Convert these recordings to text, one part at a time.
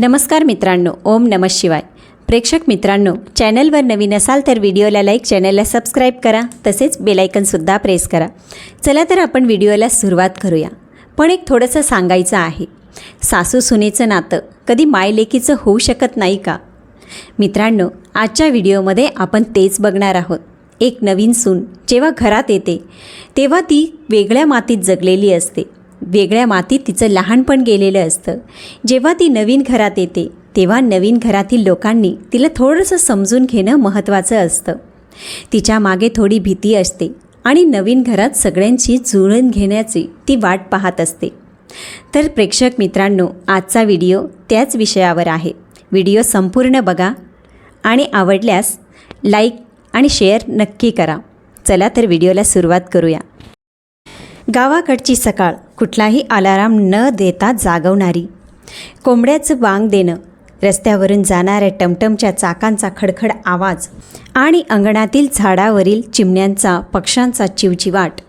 नमस्कार मित्रांनो ओम नम शिवाय. प्रेक्षक मित्रांनो चॅनलवर नवीन असाल तर व्हिडिओला लाईक चॅनलला सबस्क्राईब करा तसेच बेलायकनसुद्धा प्रेस करा. चला तर आपण व्हिडिओला सुरुवात करूया. पण एक थोडंसं सांगायचं आहे. सासू सुनेचं नातं कधी मायलेकीचं होऊ शकत नाही का? मित्रांनो आजच्या व्हिडिओमध्ये आपण तेच बघणार आहोत. एक नवीन सून जेव्हा घरात येते तेव्हा ती वेगळ्या मातीत जगलेली असते. वेगळ्या मातीत तिचं लहानपण गेलेलं असतं. जेव्हा ती नवीन घरात येते तेव्हा नवीन घरातील लोकांनी तिला थोडंसं समजून घेणं महत्त्वाचं असतं. तिच्यामागे थोडी भीती असते आणि नवीन घरात सगळ्यांची जुळून घेण्याची ती वाट पाहत असते. तर प्रेक्षक मित्रांनो आजचा व्हिडिओ त्याच विषयावर आहे. व्हिडिओ संपूर्ण बघा आणि आवडल्यास लाईक आणि शेअर नक्की करा. चला तर व्हिडिओला सुरुवात करूया. गावाकडची सकाळ कुठलाही अलाराम न देता जागवणारी. कोंबड्याचं वांग देणं रस्त्यावरून जाणाऱ्या टमटमच्या चाकांचा खडखड आवाज आणि अंगणातील झाडावरील चिमण्यांचा पक्ष्यांचा चिवचिवाट.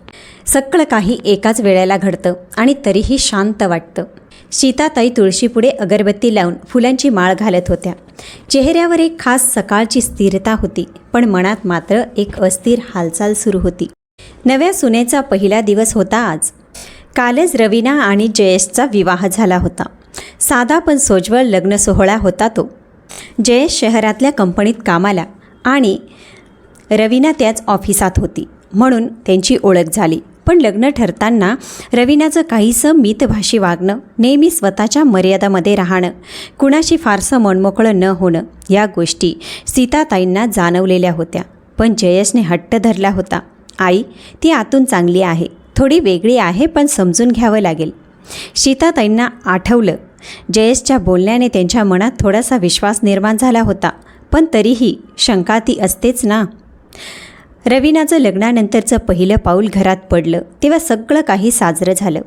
सगळं काही एकाच वेळेला घडतं आणि तरीही शांत वाटतं. सीताताई तुळशीपुढे अगरबत्ती लावून फुलांची माळ घालत होत्या. चेहऱ्यावर एक खास सकाळची स्थिरता होती पण मनात मात्र एक अस्थिर हालचाल सुरू होती. नव्या सुनेचा पहिला दिवस होता आज. कालच रवीना आणि जयेशचा विवाह झाला होता. साधा पण सोज्वळ लग्न सोहळा होता तो. जयेश शहरातल्या कंपनीत कामाला आणि रवीना त्याच ऑफिसात होती. म्हणून त्यांची ओळख झाली. पण लग्न ठरताना रवीनाचं काहीसं मितभाषी वागणं नेहमी स्वतःच्या मर्यादामध्ये राहणं कुणाशी फारसं मनमोकळं न होणं या गोष्टी सीताताईंना जाणवलेल्या होत्या. पण जयेशने हट्ट धरला होता. आई ती आतून चांगली आहे. थोडी वेगळी आहे पण समजून घ्यावं लागेल. सीताताईंना आठवलं. जयेशच्या बोलण्याने त्यांच्या मनात थोडासा विश्वास निर्माण झाला होता पण तरीही शंका ती असतेच ना. रवीनाचं लग्नानंतरचं पहिलं पाऊल घरात पडलं तेव्हा सगळं काही साजरं झालं.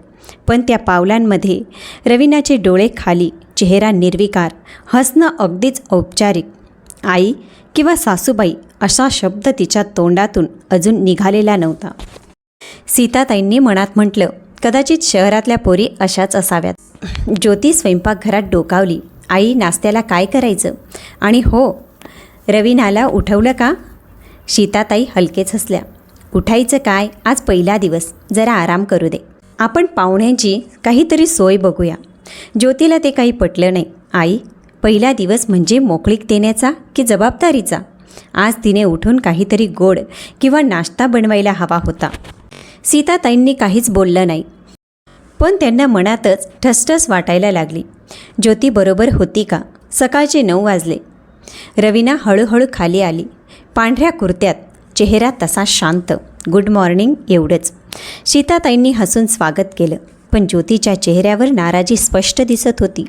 पण त्या पावलांमध्ये रवीनाचे डोळे खाली चेहरा निर्विकार हसणं अगदीच औपचारिक. आई किंवा सासूबाई असा शब्द तिच्या तोंडातून अजून निघालेला नव्हता. सीताताईंनी मनात म्हटलं कदाचित शहरातल्या पोरी अशाच असाव्यात. ज्योती स्वयंपाकघरात डोकावली. आई नाश्त्याला काय करायचं? आणि हो रवीनाला उठवलं का? सीताताई हलकेच हसल्या. उठायचं काय? आज पहिला दिवस. जरा आराम करू दे. आपण पाहुण्यांची काहीतरी सोय बघूया. ज्योतीला ते काही पटलं नाही. आई पहिला दिवस म्हणजे मोकळीक देण्याचा की जबाबदारीचा? आज तिने उठून काहीतरी गोड किंवा नाश्ता बनवायला हवा होता. सीताताईंनी काहीच बोललं नाही. पण त्यांना मनातच ठसठस वाटायला लागली. ज्योती बरोबर होती का? सकाळचे नऊ वाजले. रवीना हळूहळू खाली आली. पांढऱ्या कुर्त्यात चेहरा तसा शांत. गुड मॉर्निंग एवढंच. सीताताईंनी हसून स्वागत केलं. पण ज्योतीच्या चेहऱ्यावर नाराजी स्पष्ट दिसत होती.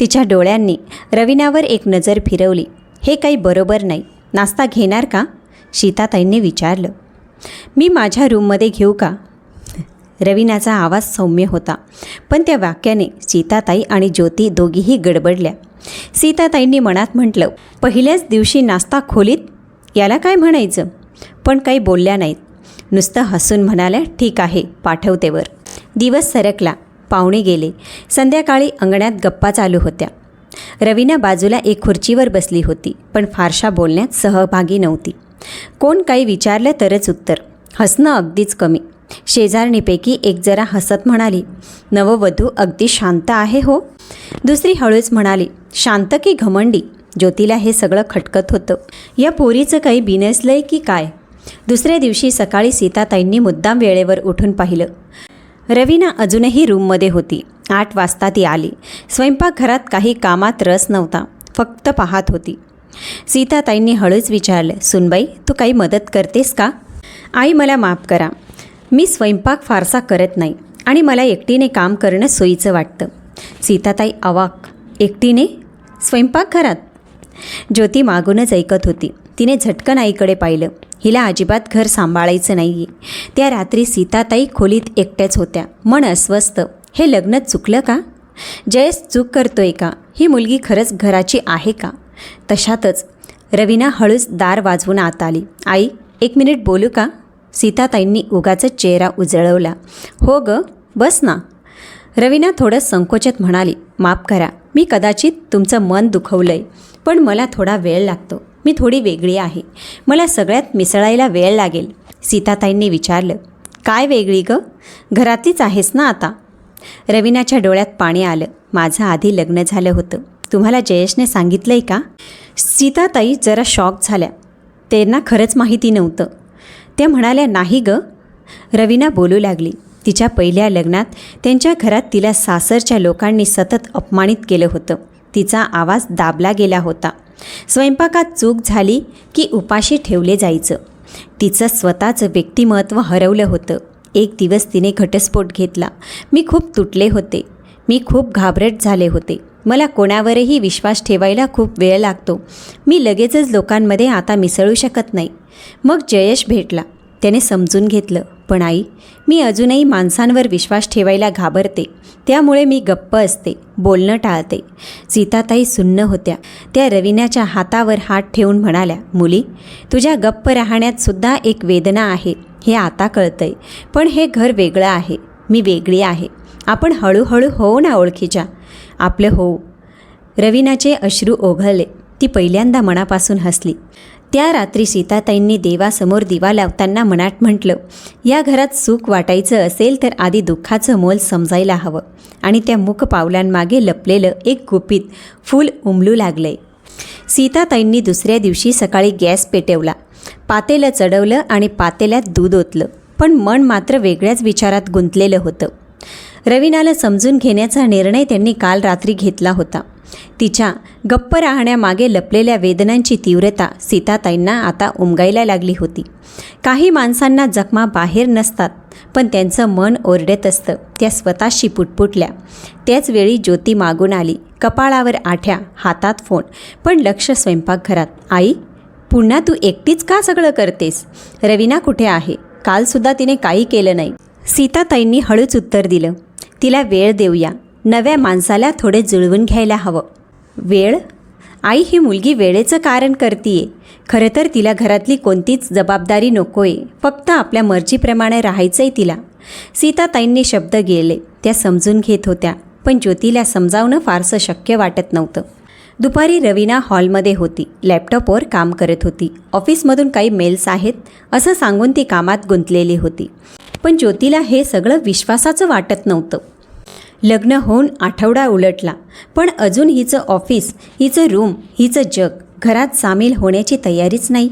तिच्या डोळ्यांनी रवीनावर एक नजर फिरवली. हे काही बरोबर नाही. नाश्ता घेणार का? शीताताईंनी विचारलं. मी माझ्या रूममध्ये घेऊ का? रवीनाचा आवाज सौम्य होता पण त्या वाक्याने सीताताई आणि ज्योती दोघीही गडबडल्या. सीताताईंनी मनात म्हटलं पहिल्याच दिवशी नाश्ता खोलीत? याला काय म्हणायचं? पण काही बोलल्या नाहीत. नुसतं हसून म्हणाल्या ठीक आहे पाठवतेवर दिवस सरकला पाहुणे गेले. संध्याकाळी अंगणात गप्पा चालू होत्या. रवीना बाजूला एक खुर्चीवर बसली होती पण फारशा बोलण्यात सहभागी नव्हती. कोण काही विचारलं तरच उत्तर. हसणं अगदीच कमी. शेजारणीपैकी एक जरा हसत म्हणाली नववधू अगदी शांत आहे हो. दुसरी हळूच म्हणाली शांत की घमंडी? ज्योतीला हे सगळं खटकत होतं. या पोरीचं काही बिनसलंय की काय? दुसऱ्या दिवशी सकाळी सीताताईंनी मुद्दाम वेळेवर उठून पाहिलं. रवीना अजूनही रूममध्ये होती. आठ वाजता ती आली. स्वयंपाकघरात काही कामात रस नव्हता. फक्त पाहत होती. सीताताईंनी हळूच विचारलं सुनबाई तू काही मदत करतेस का? आई मला माफ करा. मी स्वयंपाक फारसा करत नाही आणि मला एकटीने काम करणं सोयीचं वाटतं. सीताताई अवाक. एकटीने? स्वयंपाकघरात? ज्योती मागूनच ऐकत होती. तिने झटकन आईकडे पाहिलं. हिला अजिबात घर सांभाळायचं नाही आहे त्या रात्री सीताताई खोलीत एकट्याच होत्या. मन अस्वस्थ. हे लग्न चुकलं का? जयस चूक करतोय का? ही मुलगी खरंच घराची आहे का? तशातच रवीना हळूच दार वाजवून आत आली. आई एक मिनिट बोलू का? सीताताईंनी उगाच चेहरा उजळवला. हो ग बस ना. रवीना थोडं संकोचत म्हणाली माफ करा. मी कदाचित तुमचं मन दुखवलं आहे पण मला थोडा वेळ लागतो. मी थोडी वेगळी आहे. मला सगळ्यात मिसळायला वेळ लागेल. सीताताईंनी विचारलं काय वेगळी ग? घरातलीच आहेस ना आता? रवीनाच्या डोळ्यात पाणी आलं. माझं आधी लग्न झालं होतं. तुम्हाला जयेशने सांगितलं आहे का? सीताताई जरा शॉक झाल्या. त्यांना खरंच माहिती नव्हतं. त्या म्हणाल्या नाही ग. रवीना बोलू लागली. तिच्या पहिल्या लग्नात त्यांच्या घरात तिला सासरच्या लोकांनी सतत अपमानित केलं होतं. तिचा आवाज दाबला गेला होता. स्वयंपाकात चूक झाली की उपाशी ठेवले जायचं. तिचं स्वतःचं व्यक्तिमत्व हरवलं होतं. एक दिवस तिने घटस्फोट घेतला. मी खूप तुटले होते. मी खूप घाबरट झाले होते. मला कोणावरही विश्वास ठेवायला खूप वेळ लागतो. मी लगेचच लोकांमध्ये आता मिसळू शकत नाही. मग जयेश भेटला. त्याने समजून घेतलं. पण आई मी अजूनही माणसांवर विश्वास ठेवायला घाबरते. त्यामुळे मी गप्प असते बोलणं टाळते. सीताताई सुन्न होत्या. त्या रवीनाच्या हातावर हात ठेवून म्हणाल्या मुली तुझ्या गप्प राहण्यात सुद्धा एक वेदना आहे हे आता कळतंय. पण हे घर वेगळं आहे मी वेगळी आहे. आपण हळूहळू होऊ ना ओळखीच्या. आपलं होऊ. रवीनाचे अश्रू ओघळले. ती पहिल्यांदा मनापासून हसली. त्या रात्री सीताताईंनी देवासमोर दिवा लावताना मनात म्हटलं या घरात सुख वाटायचं असेल तर आधी दुःखाचं मोल समजायला हवं. आणि त्या मुख पावलांमागे लपलेलं एक गुपित फूल उमलू लागलंय. सीताताईंनी दुसऱ्या दिवशी सकाळी गॅस पेटवला. पातेलं चढवलं आणि पातेल्यात दूध ओतलं. पण मन मात्र वेगळ्याच विचारात गुंतलेलं होतं. रवीनाला समजून घेण्याचा निर्णय त्यांनी काल रात्री घेतला होता. तिच्या गप्प राहण्यामागे लपलेल्या वेदनांची तीव्रता सीताताईंना आता उमगायला लागली होती. काही माणसांना जखमा बाहेर नसतात पण त्यांचं मन ओरडत असतं. त्या स्वतःशी पुटपुटल्या. त्याच वेळी ज्योती मागून आली. कपाळावर आठ्या हातात फोन. पण लक्ष स्वयंपाकघरात. आई पुन्हा तू एकटीच का सगळं करतेस? रवीना कुठे आहे? कालसुद्धा तिने काही केलं नाही. सीताताईंनी हळूच उत्तर दिलं. तिला वेळ देऊया. नव्या माणसाला थोडे जुळवून घ्यायला हवं. वेळ? आई ही मुलगी वेळेचं कारण करतीये. खरं तर तिला घरातली कोणतीच जबाबदारी नकोय. फक्त आपल्या मर्जीप्रमाणे राहायचंय तिला. सीताताईंनी शब्द गेले. त्या समजून घेत होत्या. पण ज्योतीला समजावणं फारसं शक्य वाटत नव्हतं. दुपारी रवीना हॉलमध्ये होती. लॅपटॉपवर काम करत होती. ऑफिसमधून काही मेल्स आहेत असं सांगून ती कामात गुंतलेली होती. पण ज्योतीला हे सगळं विश्वासाचं वाटत नव्हतं. लग्न होऊन आठवडा उलटला. पण अजून हिचं ऑफिस हिचं रूम हिचं जग घरात सामील होण्याची तयारीच नाही.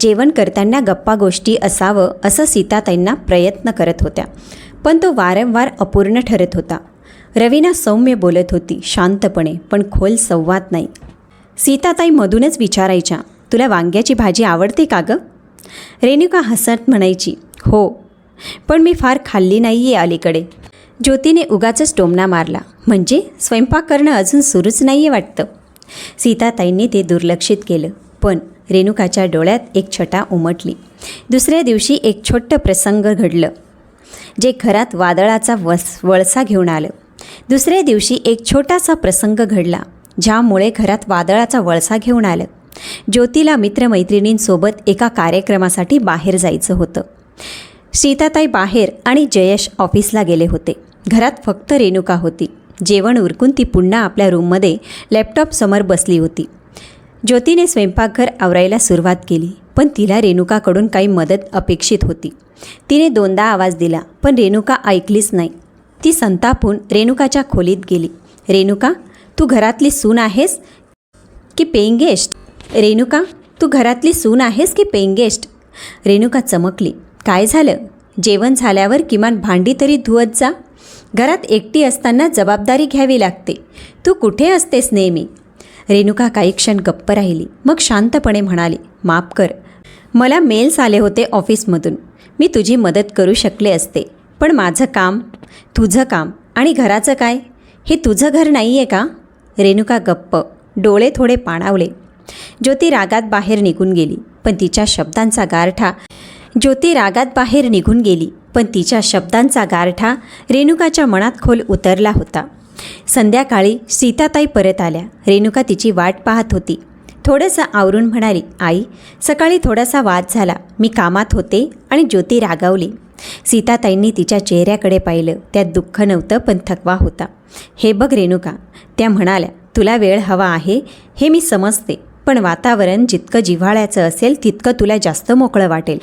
जेवण करताना गप्पा गोष्टी असावं असं सीताताईंना प्रयत्न करत होत्या. पण तो वारंवार अपूर्ण ठरत होता. रवीना सौम्य बोलत होती शांतपणे पण खोल संवाद नाही. सीताताई मधूनच विचारायच्या तुला वांग्याची भाजी आवडते का गं? रेणुका हसत म्हणायची हो. पण मी फार खाल्ली नाही आहे अलीकडे. ज्योतीने उगाचच टोमणा मारला. म्हणजे स्वयंपाक करणं अजून सुरूच नाही आहे वाटतं. सीताताईंनी ते दुर्लक्षित केलं. पण रेणुकाच्या डोळ्यात एक छटा उमटली. दुसऱ्या दिवशी एक छोटं प्रसंग घडलं. जे घरात वादळाचा वस वळसा घेऊन आलं. दुसऱ्या दिवशी एक छोटासा प्रसंग घडला ज्यामुळे घरात वादळाचा वळसा घेऊन आलं. ज्योतीला मित्रमैत्रिणींसोबत एका कार्यक्रमासाठी बाहेर जायचं होतं. सीताताई बाहेर आणि जयेश ऑफिसला गेले होते. घरात फक्त रेणुका होती. जेवण उरकून ती पुन्हा आपल्या रूममध्ये लॅपटॉपसमोर बसली होती. ज्योतीने स्वयंपाकघर आवरायला सुरुवात केली पण तिला रेणुकाकडून काही मदत अपेक्षित होती. तिने दोनदा आवाज दिला पण रेणुका ऐकलीच नाही. ती संतापून रेणुकाच्या खोलीत गेली. रेणुका तू घरातली सून आहेस की पेईंग गेस्ट रेणुका तू घरातली सून आहेस की पेईंग गेस्ट रेणुका चमकली. काय झालं? जेवण झाल्यावर किमान भांडी तरी धुवत जा. घरात एकटी असताना जबाबदारी घ्यावी लागते. तू कुठे असतेस नेहमी? रेणुका काही क्षण गप्प राहिली. मग शांतपणे म्हणाली माफ कर. मला मेल्स आले होते ऑफिसमधून. मी तुझी मदत करू शकले असते. पण माझं काम तुझं काम आणि घराचं काय? हे तुझं घर नाही आहे का? रेणुका गप्प डोळे थोडे पाणावले. ज्योती रागात बाहेर निघून गेली पण तिच्या शब्दांचा गारठा ज्योती रागात बाहेर निघून गेली. पण तिच्या शब्दांचा गारठा रेणुकाच्या मनात खोल उतरला होता. संध्याकाळी सीताताई परत आल्या. रेणुका तिची वाट पाहत होती. थोडंसं आवरून म्हणाली आई सकाळी थोडासा वाद झाला. मी कामात होते आणि ज्योती रागावली. सीताताईंनी तिच्या चेहऱ्याकडे पाहिलं. त्यात दुःख नव्हतं पण थकवा होता. हे बघ रेणुका त्या म्हणाल्या तुला वेळ हवा आहे हे मी समजते. पण वातावरण जितकं जिव्हाळ्याचं असेल तितकं तुला जास्त मोकळं वाटेल.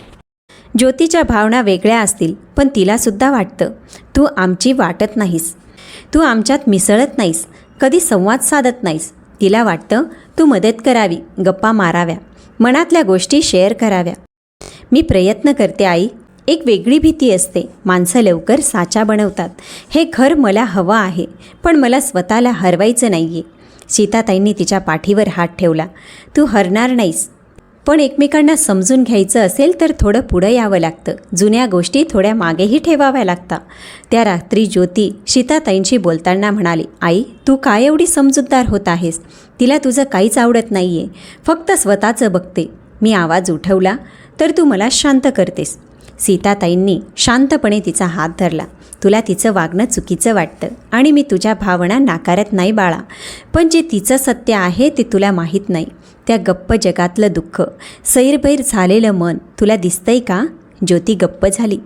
ज्योतीच्या भावना वेगळ्या असतील पण तिलासुद्धा वाटतं तू आमची वाटत नाहीस. तू आमच्यात मिसळत नाहीस. कधी संवाद साधत नाहीस. तिला वाटतं तू मदत करावी गप्पा माराव्या. मनातल्या गोष्टी शेअर कराव्या. मी प्रयत्न करते आई. एक वेगळी भीती असते. माणसं लवकर साचा बनवतात. हे घर मला हवं आहे पण मला स्वतःला हरवायचं नाही आहे सीताताईंनी तिच्या पाठीवर हात ठेवला. तू हरणार नाहीस. पण एकमेकांना समजून घ्यायचं असेल तर थोडं पुढं यावं लागतं. जुन्या गोष्टी थोड्या मागेही ठेवाव्या लागतात. त्या रात्री ज्योती सीताताईंशी बोलताना म्हणाली आई तू काय एवढी समजूतदार होत आहेस? तिला तुझं काहीच आवडत नाही आहे फक्त स्वतःचं बघते. मी आवाज उठवला तर तू मला शांत करतेस. सीताताईंनी शांतपणे तिचा हात धरला. तुला तिचं वागणं चुकीचं वाटतं आणि मी तुझ्या भावना नाकारत नाही बाळा. पण जे तिचं सत्य आहे ते तुला माहीत नाही. त्या गप्प जगातलं दुःख सैरभैर झालेलं मन तुला दिसतंय का? ज्योती गप्प झाली.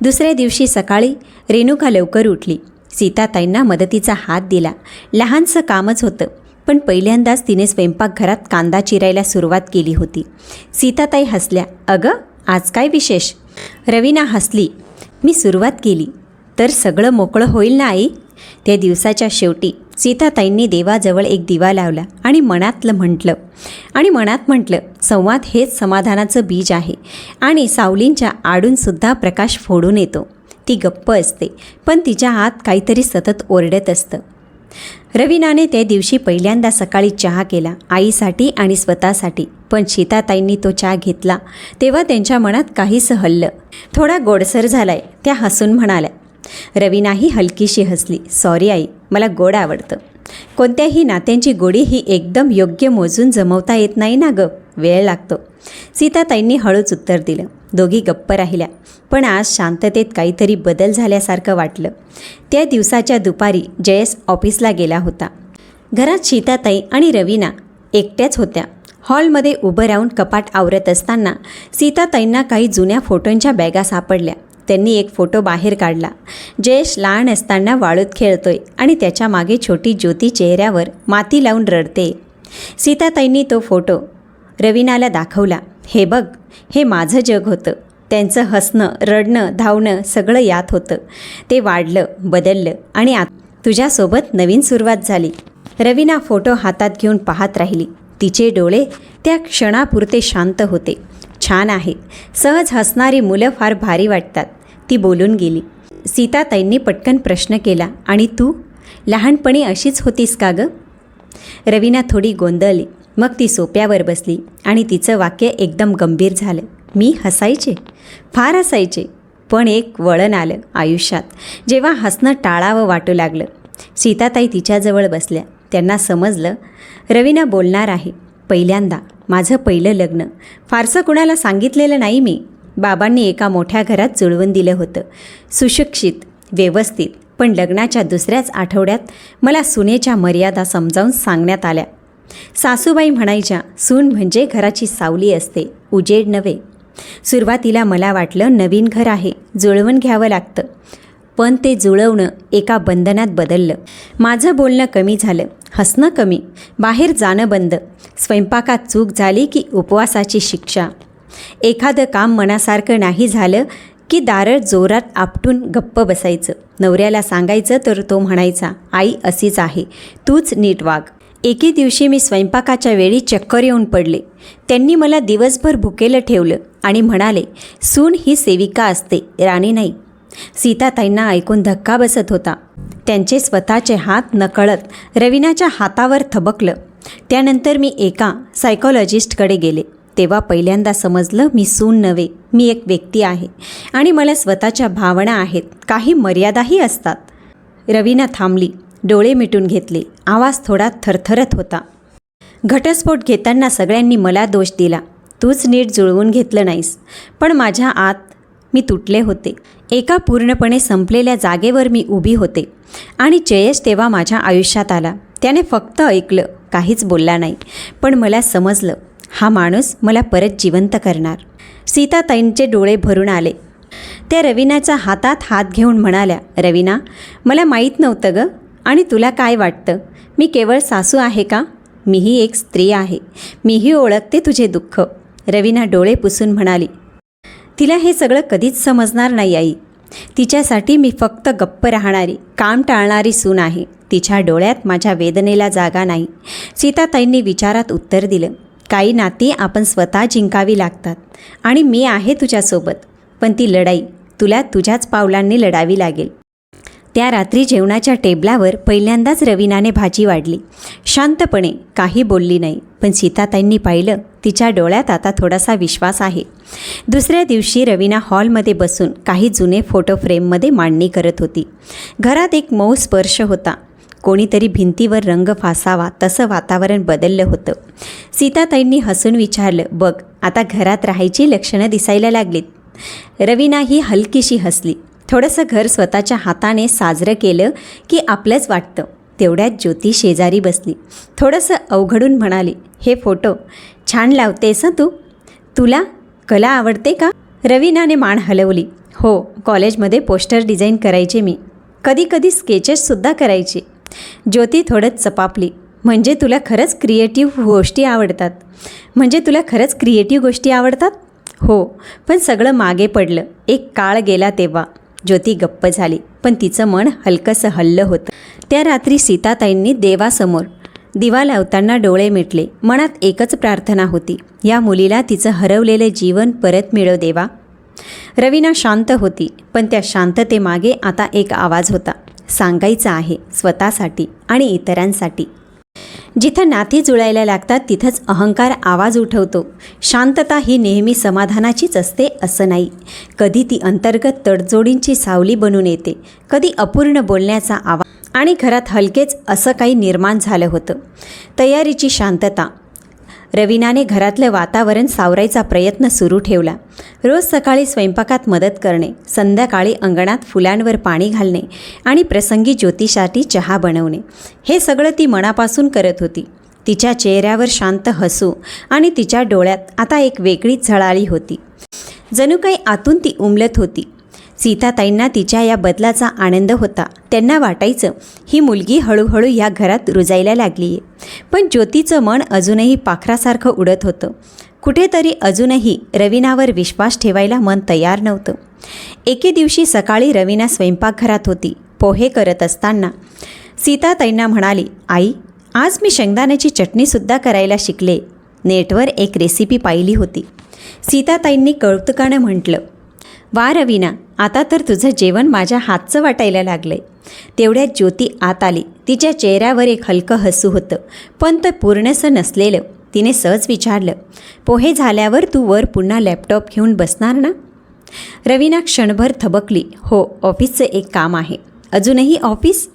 दुसऱ्या दिवशी सकाळी रेणुका लवकर उठली. सीताताईंना मदतीचा हात दिला. लहानसं कामच होतं पण पहिल्यांदाच तिने स्वयंपाकघरात कांदा चिरायला सुरुवात केली होती. सीताताई हसल्या अगं आज काय विशेष? रवीना हसली. मी सुरुवात केली. तर सगळं मोकळं होईल ना आई? त्या दिवसाच्या शेवटी सीताताईंनी देवाजवळ एक दिवा लावला आणि मनातलं म्हटलं. आणि मनात म्हटलं संवाद हेच समाधानाचं बीज आहे आणि सावलींच्या आडूनसुद्धा प्रकाश फोडून येतो. ती गप्प असते पण तिच्या हात काहीतरी सतत ओरडत असतं. रवीनाने त्या दिवशी पहिल्यांदा सकाळी चहा केला आईसाठी आणि स्वतःसाठी. पण सीताताईंनी तो चहा घेतला तेव्हा त्यांच्या मनात काहीसं हल्लं. थोडा गोडसर झालाय त्या हसून म्हणाल्या रवीनाही हलकीशी हसली. सॉरी आई मला गोड आवडतं. कोणत्याही नात्यांची गोडी ही एकदम योग्य मोजून जमवता येत नाही ना गं. वेळ लागतो. सीताताईंनी हळूच उत्तर दिलं. दोघी गप्प राहिल्या. पण आज शांततेत काहीतरी बदल झाल्यासारखं वाटलं. त्या दिवसाच्या दुपारी जयस ऑफिसला गेला होता. घरात सीताताई आणि रवीना एकट्याच होत्या. हॉलमध्ये उभं राहून कपाट आवरत असताना सीताताईंना काही जुन्या फोटोंच्या बॅगा सापडल्या. त्यांनी एक फोटो बाहेर काढला. जयेश लहान असताना वाळूत खेळतोय आणि त्याच्यामागे छोटी ज्योती चेहऱ्यावर माती लावून रडते. सीताताईंनी तो फोटो रवीनाला दाखवला हे बघ हे माझं जग होतं. त्यांचं हसणं रडणं धावणं सगळं यात होतं. ते वाढलं बदललं आणि आ तुझ्यासोबत नवीन सुरुवात झाली. रवीना फोटो हातात घेऊन पाहत राहिली. तिचे डोळे त्या क्षणापुरते शांत होते. छान आहे. सहज हसणारी मुलं फार भारी वाटतात. ती बोलून गेली. सीताताईंनी पटकन प्रश्न केला आणि तू? लहानपणी अशीच होतीस का गं? रवीना थोडी गोंधळली मग ती सोप्यावर बसली आणि तिचं वाक्य एकदम गंभीर झालं. मी हसायचे? फार हसायचे. पण एक वळण आलं आयुष्यात. जेव्हा हसणं टाळावं वाटू लागलं. सीताताई तिच्याजवळ बसल्या. त्यांना समजलं रवीना बोलणार आहे. पहिल्यांदा. माझं पहिलं लग्न. फारसं कुणाला सांगितलेलं नाही मी. बाबांनी एका मोठ्या घरात जुळवून दिलं होतं. सुशिक्षित व्यवस्थित. पण लग्नाच्या दुसऱ्याच आठवड्यात मला सुनेच्या मर्यादा समजावून सांगण्यात आल्या. सासूबाई म्हणायच्या सून म्हणजे घराची सावली असते उजेड नव्हे. सुरुवातीला मला वाटलं नवीन घर आहे जुळवून घ्यावं लागतं. पण ते जुळवणं एका बंधनात बदललं. माझं बोलणं कमी झालं हसणं कमी. बाहेर जाणं बंद. स्वयंपाकात चूक झाली की उपवासाची शिक्षा. एखादं काम मनासारखं नाही झालं की दारळ जोरात आपटून गप्प बसायचं. नवऱ्याला सांगायचं तर तो म्हणायचा आई अशीच आहे तूच नीट वाघ एके दिवशी मी स्वयंपाकाच्या वेळी चक्कर येऊन पडले. त्यांनी मला दिवसभर भुकेलं ठेवलं आणि म्हणाले सून ही सेविका असते राणी नाही. सीताताईंना ऐकून धक्का बसत होता. त्यांचे स्वतःचे हात नकळत रवीनाच्या हातावर थबकलं. त्यानंतर मी एका सायकोलॉजिस्टकडे गेले. तेव्हा पहिल्यांदा समजलं मी सून नव्हे मी एक व्यक्ती आहे आणि मला स्वतःच्या भावना आहेत काही मर्यादाही असतात. रवीना थांबली. डोळे मिटून घेतले. आवाज थोडा थरथरत होता. घटस्फोट घेताना सगळ्यांनी मला दोष दिला. तूच नीट जुळवून घेतलं नाहीस. पण माझ्या आत मी तुटले होते. एका पूर्णपणे संपलेल्या जागेवर मी उभी होते. आणि जयेश तेव्हा माझ्या आयुष्यात आला. त्याने फक्त ऐकलं. काहीच बोलला नाही. पण मला समजलं. हा माणूस मला परत जिवंत करणार. सीताताईंचे डोळे भरून आले. त्या रवीनाच्या हातात हात घेऊन म्हणाल्या रवीना मला माहीत नव्हतं गं. आणि तुला काय वाटतं? मी केवळ सासू आहे का? मीही एक स्त्री आहे. मीही ओळखते तुझे दुःख. रवीना डोळे पुसून म्हणाली तिला हे सगळं कधीच समजणार नाही आई. तिच्यासाठी मी फक्त गप्प राहणारी काम टाळणारी सून आहे. तिच्या डोळ्यात माझ्या वेदनेला जागा नाही. सीताताईंनी विचारात उत्तर दिलं काही नाती आपण स्वतः जिंकावी लागतात आणि मी आहे तुझ्यासोबत. पण ती लढाई तुला तुझ्याच पावलांनी लढावी लागेल. त्या रात्री जेवणाच्या टेबलावर पहिल्यांदाच रवीनाने भाजी वाढली. शांतपणे काही बोलली नाही पण सीताताईंनी पाहिलं तिच्या डोळ्यात आता थोडासा विश्वास आहे. दुसऱ्या दिवशी रवीना हॉलमध्ये बसून काही जुने फोटो फ्रेममध्ये मांडणी करत होती. घरात एक मऊ स्पर्श होता. कोणीतरी भिंतीवर रंग फासावा तसं वातावरण बदललं होतं. सीताताईंनी हसून विचारलं बघ आता घरात राहायची लक्षणं दिसायला लागलीत. रवीना ही हलकीशी हसली. थोडंसं घर स्वतःच्या हाताने साजरं केलं की आपलंच वाटतं. तेवढ्यात ज्योती शेजारी बसली. थोडंसं अवघडून म्हणाली हे फोटो छान लावतेस हं तू? तुला? कला आवडते का? रवीनाने मान हलवली. हो कॉलेजमध्ये पोस्टर डिझाईन करायचे मी. कधी कधी स्केचेससुद्धा करायचे. ज्योती थोडं चपापली. म्हणजे तुला खरंच क्रिएटिव्ह गोष्टी आवडतात? म्हणजे तुला खरंच क्रिएटिव्ह गोष्टी आवडतात? हो पण सगळं मागे पडलं. एक काळ गेला तेव्हा. ज्योती गप्प झाली. पण तिचं मन हलकंसं हल्लं होतं. त्या रात्री सीताताईंनी देवासमोर दिवा लावताना डोळे मिटले. मनात एकच प्रार्थना होती. या मुलीला तिचं हरवलेलं जीवन परत मिळव देवा. रवीना शांत होती पण त्या शांततेमागे आता एक आवाज होता. सांगायचा आहे स्वतःसाठी आणि इतरांसाठी. जिथं नाती जुळायला लागतात तिथंच अहंकार आवाज उठवतो. शांतता ही नेहमी समाधानाचीच असते असं नाही. कधी ती अंतर्गत तडजोडींची सावली बनून येते. कधी अपूर्ण बोलण्याचा आवाज आणि घरात हलकेच असं काही निर्माण झालं होतं. तयारीची शांतता. रवीनाने घरातलं वातावरण सावरायचा प्रयत्न सुरू ठेवला. रोज सकाळी स्वयंपाकात मदत करणे संध्याकाळी अंगणात फुलांवर पाणी घालणे आणि प्रसंगी ज्योतिषासाठी चहा बनवणे. हे सगळं ती मनापासून करत होती. तिच्या चेहऱ्यावर शांत हसू आणि तिच्या डोळ्यात आता एक वेगळीच झळाळी होती. जणू काही आतून ती उमलत होती. सीताताईंना तिच्या या बदलाचा आनंद होता. त्यांना वाटायचं ही मुलगी हळूहळू या घरात रुजायला लागली आहे पण ज्योतीचं मन अजूनही पाखरासारखं उडत होतं. कुठेतरी अजूनही रवीनावर विश्वास ठेवायला मन तयार नव्हतं. एके दिवशी सकाळी रवीना स्वयंपाकघरात होती. पोहे करत असताना सीताताईंना म्हणाली आई आज मी शेंगदाण्याची चटणीसुद्धा करायला शिकले. नेटवर एक रेसिपी पाहिली होती. सीताताईंनी कौतुकानं म्हटलं वा रवीना आता तर तुझं जेवण माझ्या हातचं वाटायला लागलं आहे तेवढ्यात ज्योती आत आली. तिच्या चेहऱ्यावर एक हलकं हसू होतं. पण ते पूर्णसं नसलेलं. तिने सहज विचारलं पोहे झाल्यावर तू वर पुन्हा लॅपटॉप घेऊन बसणार ना? रवीना क्षणभर थबकली. हो ऑफिसचं एक काम आहे. अजूनही ऑफिस?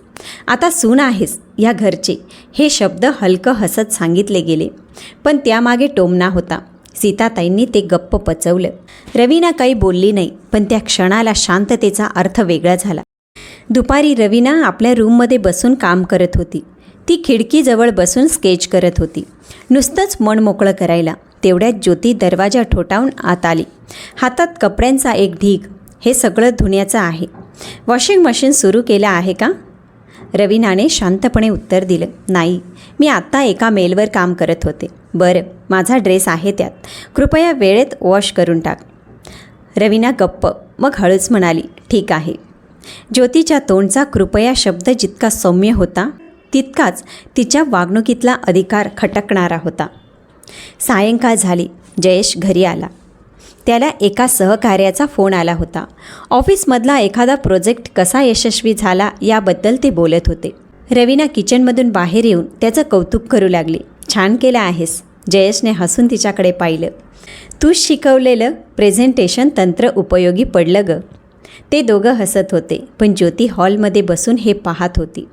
आता सून आहेस या घरचे. हे शब्द हलकं हसत सांगितले गेले. पण त्यामागे टोमना होता. सीताताईंनी ते गप्प पचवलं. रवीना काही बोलली नाही पण त्या क्षणाला शांततेचा अर्थ वेगळा झाला. दुपारी रवीना आपल्या रूममध्ये बसून काम करत होती. ती खिडकीजवळ बसून स्केच करत होती. नुसतंच मन मोकळं करायला तेवढ्यात ज्योती दरवाजा ठोठावून आत आली. हातात कपड्यांचा एक ढीग हे सगळं धुण्याचं आहे. वॉशिंग मशीन सुरू केलं आहे का? रवीनाने शांतपणे उत्तर दिलं नाही. मी आत्ता एका मेलवर काम करत होते. बरं माझा ड्रेस आहे त्यात. कृपया वेळेत वॉश करून टाक. रवीना गप्प मग हळूच म्हणाली ठीक आहे. ज्योतीच्या तोंडचा कृपया शब्द जितका सौम्य होता तितकाच तिच्या वागणुकीतला अधिकार खटकणारा होता. सायंकाळ झाली जयेश घरी आला. त्याला एका सहकार्याचा फोन आला होता. ऑफिसमधला एखादा प्रोजेक्ट कसा यशस्वी झाला याबद्दल ते बोलत होते. रवीना किचनमधून बाहेर येऊन त्याचं कौतुक करू लागली. छान केलं आहेस. जयेशने हसून तिच्याकडे पाहिलं. तू शिकवलेलं प्रेझेंटेशन तंत्र उपयोगी पडलं ग. ते दोघं हसत होते पण ज्योती हॉलमध्ये बसून हे पाहत होती.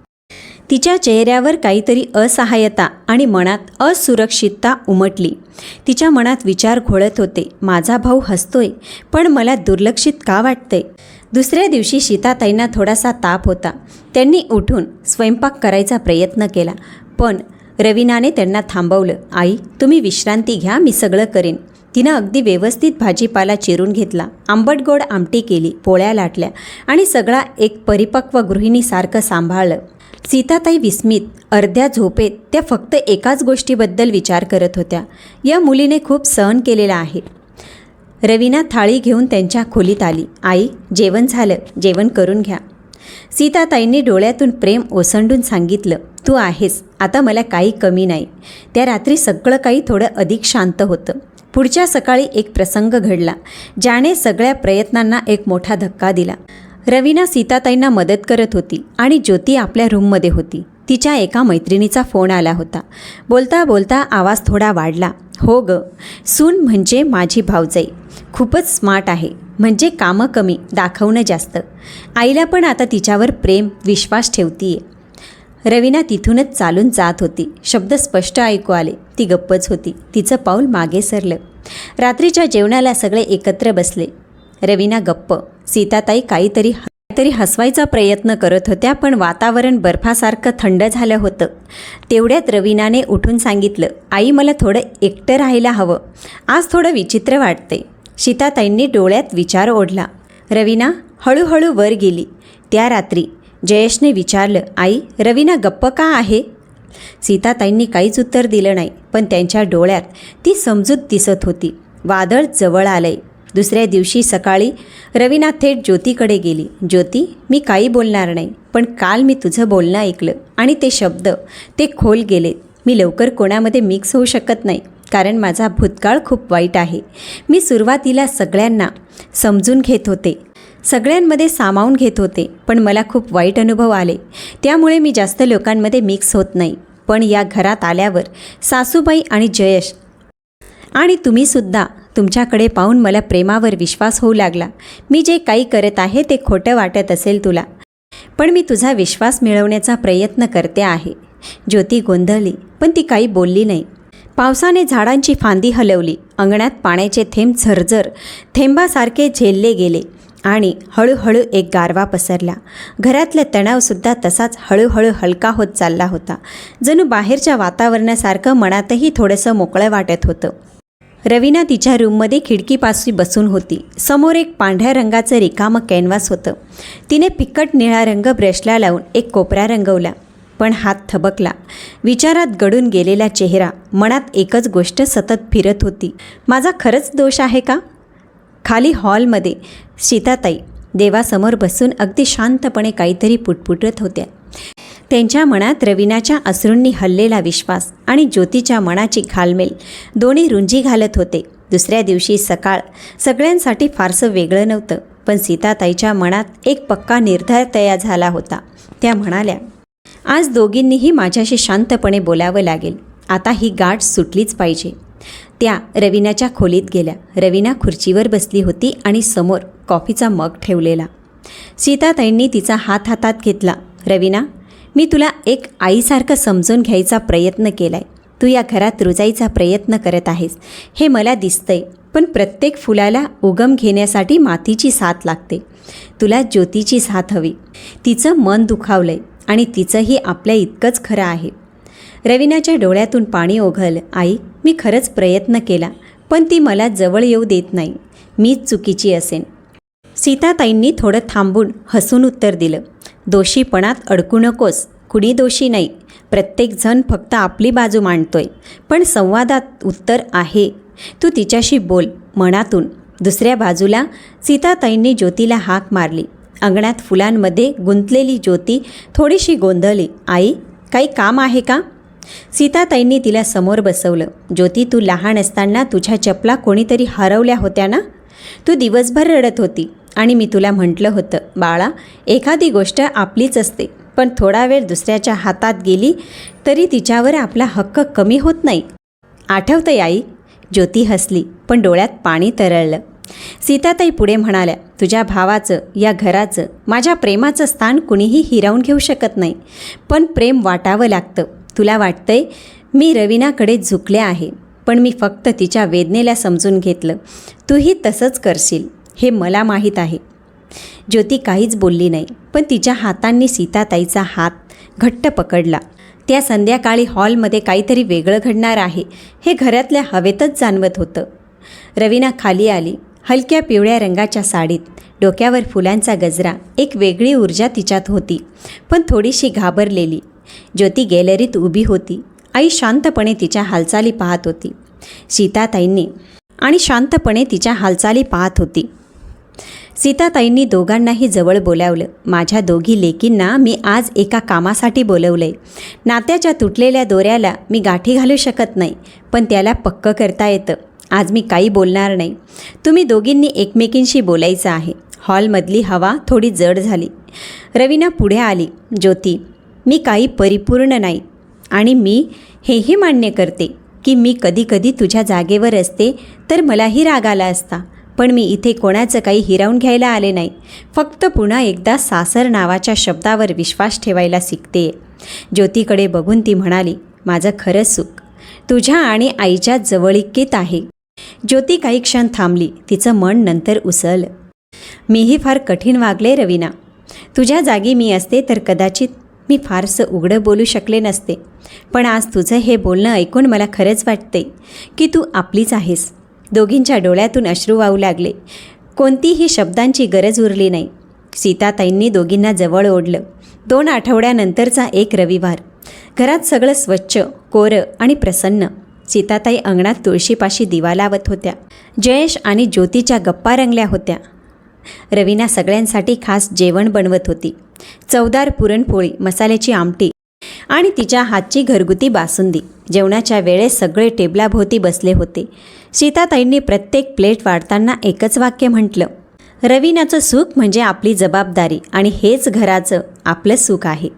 तिच्या चेहऱ्यावर काहीतरी असहाय्यता आणि मनात असुरक्षितता उमटली. तिच्या मनात विचार घोळत होते माझा भाऊ हसतोय पण मला दुर्लक्षित का वाटतंय? दुसऱ्या दिवशी सीताताईंना थोडासा ताप होता. त्यांनी उठून स्वयंपाक करायचा प्रयत्न केला पण रवीनाने त्यांना थांबवलं आई तुम्ही विश्रांती घ्या मी सगळं करेन. तिनं अगदी व्यवस्थित भाजीपाला चिरून घेतला आंबट गोड आमटी केली पोळ्या लाटल्या आणि सगळा एक परिपक्व गृहिणीसारखं सांभाळलं. सीताताई विस्मित अर्ध्या झोपेत त्या फक्त एकाच गोष्टीबद्दल विचार करत होत्या. या मुलीने खूप सहन केलेला आहे. रवीना थाळी घेऊन त्यांच्या खोलीत आली. आई जेवण झालं जेवण करून घ्या. सीताताईंनी डोळ्यातून प्रेम ओसंडून सांगितलं तू आहेस. आता मला काही कमी नाही. त्या रात्री सगळं काही थोडं अधिक शांत होतं. पुढच्या सकाळी एक प्रसंग घडला ज्याने सगळ्या प्रयत्नांना एक मोठा धक्का दिला. रवीना सीताताईंना मदत करत होती आणि ज्योती आपल्या रूममध्ये होती. तिच्या एका मैत्रिणीचा फोन आला होता. बोलता बोलता आवाज थोडा वाढला. हो ग सून म्हणजे माझी भावजाई खूपच स्मार्ट आहे. म्हणजे कामं कमी दाखवणं जास्त. आईला पण आता तिच्यावर प्रेम विश्वास ठेवतीये. रवीना तिथूनच चालून जात होती. शब्द स्पष्ट ऐकू आले. ती गप्पच होती. तिचं पाऊल मागे सरलं. रात्रीच्या जेवणाला सगळे एकत्र बसले. रवीना गप्प. सीताताई काहीतरी काहीतरी हसवायचा प्रयत्न करत होत्या पण वातावरण बर्फासारखं थंड झालं होतं. तेवढ्यात रवीनाने उठून सांगितलं आई मला थोडं एकटं राहायला हवं. आज थोडं विचित्र वाटते सीताताईंनी डोळ्यात विचार ओढला. रवीना हळूहळू वर गेली. त्या रात्री जयेशने विचारलं आई रवीना गप्प का आहे? सीताताईंनी काहीच उत्तर दिलं नाही पण त्यांच्या डोळ्यात ती समजूत दिसत होती. वादळ जवळ आलंय. दुसऱ्या दिवशी सकाळी रवीना थेट ज्योतीकडे गेली. ज्योती मी काही बोलणार नाही पण काल मी तुझं बोलणं ऐकलं आणि ते शब्द ते खोल गेले. मी लवकर कोणामध्ये मिक्स होऊ शकत नाही कारण माझा भूतकाळ खूप वाईट आहे. मी सुरुवातीला सगळ्यांना समजून घेत होते. सगळ्यांमध्ये सामावून घेत होते पण मला खूप वाईट अनुभव आले. त्यामुळे मी जास्त लोकांमध्ये मिक्स होत नाही. पण या घरात आल्यावर सासूबाई आणि जयेश आणि तुम्हीसुद्धा तुमच्याकडे पाहून मला प्रेमावर विश्वास होऊ लागला. मी जे काही करत आहे ते खोटं वाटत असेल तुला. पण मी तुझा विश्वास मिळवण्याचा प्रयत्न करते आहे. ज्योती गोंधळली पण ती काही बोलली नाही. पावसाने झाडांची फांदी हलवली. अंगणात पाण्याचे थेंब झरझर थेंबासारखे झेलले गेले आणि हळूहळू एक गारवा पसरला. घरातला तणावसुद्धा तसाच हळूहळू हलका होत चालला होता. जणू बाहेरच्या वातावरणासारखं मनातही थोडंसं मोकळं वाटत होतं. रवीना तिच्या रूममध्ये खिडकीपासून बसून होती. समोर एक पांढऱ्या रंगाचं रिकामं कॅनव्हास होतं. तिने फिक्कट निळा रंग ब्रशला लावून एक कोपरा रंगवला पण हात थबकला. विचारात गडून गेलेला चेहरा मनात एकच गोष्ट सतत फिरत होती. माझा खरंच दोष आहे का? खाली हॉलमध्ये सीताताई देवासमोर बसून अगदी शांतपणे काहीतरी पुटपुटत होत्या. त्यांच्या मनात रवीनाच्या अश्रूंनी हल्लेला विश्वास आणि ज्योतीच्या मनाची घालमेल दोन्ही रुंजी घालत होते. दुसऱ्या दिवशी सकाळ सगळ्यांसाठी फारसं वेगळं नव्हतं पण सीताताईच्या मनात एक पक्का निर्धार तयार झाला होता. त्या म्हणाल्या आज दोघींनीही माझ्याशी शांतपणे बोलावं लागेल. आता ही गाठ सुटलीच पाहिजे. त्या रवीनाच्या खोलीत गेल्या. रवीना खुर्चीवर बसली होती आणि समोर कॉफीचा मग ठेवलेला. सीताताईंनी तिचा हात हातात घेतला. रवीना मी तुला एक आईसारखं समजून घ्यायचा प्रयत्न केला आहे तू या घरात रुजायचा प्रयत्न करत आहेस. हे मला दिसतंय पण प्रत्येक फुलाला उगम घेण्यासाठी मातीची साथ लागते. तुला ज्योतीची साथ हवी. तिचं मन दुखावलंय आणि तिचंही आपल्या इतकंच खरं आहे. रवीनाच्या डोळ्यातून पाणी ओघळलं आई मी खरंच प्रयत्न केला पण ती मला जवळ येऊ देत नाही. मीच चुकीची असेन. सीताताईंनी थोडं थांबून हसून उत्तर दिलं. दोषीपणात अडकू नकोस. कुणी दोषी नाही. प्रत्येकजण फक्त आपली बाजू मांडतोय. पण संवादात उत्तर आहे. तू तिच्याशी बोल मनातून. दुसऱ्या बाजूला सीताताईंनी ज्योतीला हाक मारली. अंगणात फुलांमध्ये गुंतलेली ज्योती थोडीशी गोंधळली. आई काही काम आहे का? सीताताईंनी तिला समोर बसवलं. ज्योती तू लहान असताना तुझ्या चपला कोणीतरी हरवल्या होत्या ना? तू दिवसभर रडत होती. आणि मी तुला म्हटलं होतं बाळा एखादी गोष्ट आपलीच असते पण थोडा वेळ दुसऱ्याच्या हातात गेली तरी तिच्यावर आपला हक्क कमी होत नाही. आठवतंय आई ज्योती हसली पण डोळ्यात पाणी तरळलं. सीताताई पुढे म्हणाल्या तुझ्या भावाचं या घराचं माझ्या प्रेमाचं स्थान कुणीही हिरावून घेऊ शकत नाही. पण प्रेम वाटावं लागतं. तुला वाटतंय मी रवीनाकडे झुकले आहे पण मी फक्त तिच्या वेदनेला समजून घेतलं. तूही तसंच करशील. हे मला माहीत आहे. ज्योती काहीच बोलली नाही पण तिच्या हातांनी सीताताईचा हात घट्ट पकडला. त्या संध्याकाळी हॉलमध्ये काहीतरी वेगळं घडणार आहे हे घरातल्या हवेतच जाणवत होतं. रवीना खाली आली हलक्या पिवळ्या रंगाच्या साडीत डोक्यावर फुलांचा गजरा एक वेगळी ऊर्जा तिच्यात होती पण थोडीशी घाबरलेली. ज्योती गॅलरीत उभी होती आई शांतपणे तिच्या हालचाली पाहत होती. सीताताईंनी आणि शांतपणे तिच्या हालचाली पाहत होती. सीताताईंनी दोघांनाही जवळ बोलावलं. माझ्या दोघी लेकींना मी आज एका कामासाठी बोलवलं आहे नात्याच्या तुटलेल्या दोऱ्याला मी गाठी घालू शकत नाही पण त्याला पक्क करता येतं. आज मी काही बोलणार नाही. तुम्ही दोघींनी एकमेकींशी बोलायचं आहे. हॉलमधली हवा थोडी जड झाली. रवीना पुढे आली. ज्योती मी काही परिपूर्ण नाही आणि मी हेही मान्य करते की मी कधीकधी तुझ्या जागेवर असते तर मलाही राग आला असता. पण मी इथे कोणाचं काही हिरावून घ्यायला आले नाही. फक्त पुन्हा एकदा सासर नावाच्या शब्दावर विश्वास ठेवायला शिकते. ज्योतीकडे बघून ती म्हणाली माझं खरं सुख. तुझ्या आणि आईच्या जवळिकीत आहे. ज्योती काही क्षण थांबली. तिचं मन नंतर उसळलं. मीही फार कठीण वागले रवीना. तुझ्या जागी मी असते तर कदाचित मी फारसं उघडं बोलू शकले नसते. पण आज तुझं हे बोलणं ऐकून मला खरंच वाटते की तू आपलीच आहेस. दोघींच्या डोळ्यातून अश्रू वाहू लागले. कोणतीही शब्दांची गरज उरली नाही. सीताताईंनी दोघींना जवळ ओढलं. दोन आठवड्यानंतरचा एक रविवार. घरात सगळं स्वच्छ कोरं आणि प्रसन्न. सीताताई अंगणात तुळशीपाशी दिवा लावत होत्या. जयेश आणि ज्योतीच्या गप्पा रंगल्या होत्या. रवीना सगळ्यांसाठी खास जेवण बनवत होती. चवदार पुरणपोळी मसाल्याची आमटी आणि तिच्या हातची घरगुती बासुंदी. जेवणाच्या वेळेस सगळे टेबलाभोवती बसले होते. सीताताईंनी प्रत्येक प्लेट वाढताना एकच वाक्य म्हटलं. रवीनाचं सुख म्हणजे आपली जबाबदारी आणि हेच घराचं आपलं सुख आहे.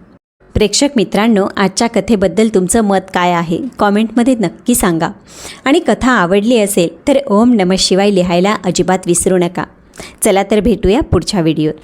प्रेक्षक मित्रांनो आजच्या कथेबद्दल तुमचं मत काय आहे? कॉमेंटमध्ये नक्की सांगा. आणि कथा आवडली असेल तर ओम नम शिवाय लिहायला अजिबात विसरू नका. चला तर भेटूया पुढच्या व्हिडिओत.